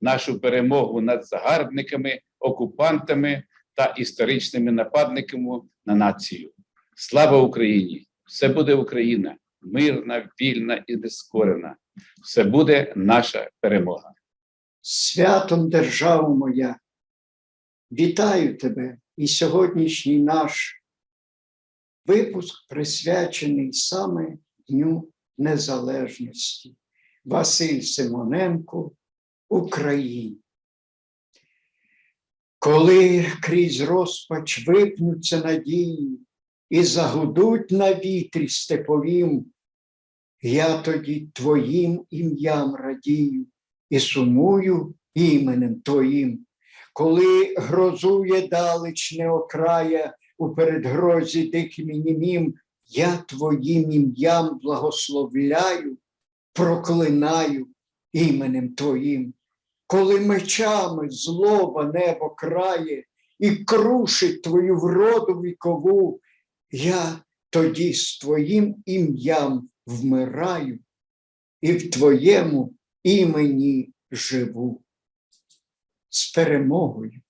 нашу перемогу над загарбниками, окупантами та історичними нападниками на націю. Слава Україні! Все буде Україна, мирна, вільна і нескорена. Все буде наша перемога. Святом держава моя, вітаю тебе і сьогоднішній наш випуск присвячений саме Дню Незалежності. Василь Симоненко, Україні. Коли крізь розпач випнуться надії і загудуть на вітрі степовім, я тоді твоїм ім'ям радію і сумую іменем Твоїм, коли грозує далечне окрая у передгрозі диким і німім, я Твоїм ім'ям благословляю, проклинаю іменем Твоїм, коли мечами злоба небо крає і крушить Твою вроду вікову, я тоді з Твоїм ім'ям вмираю і в Твоєму імені живу. З перемогою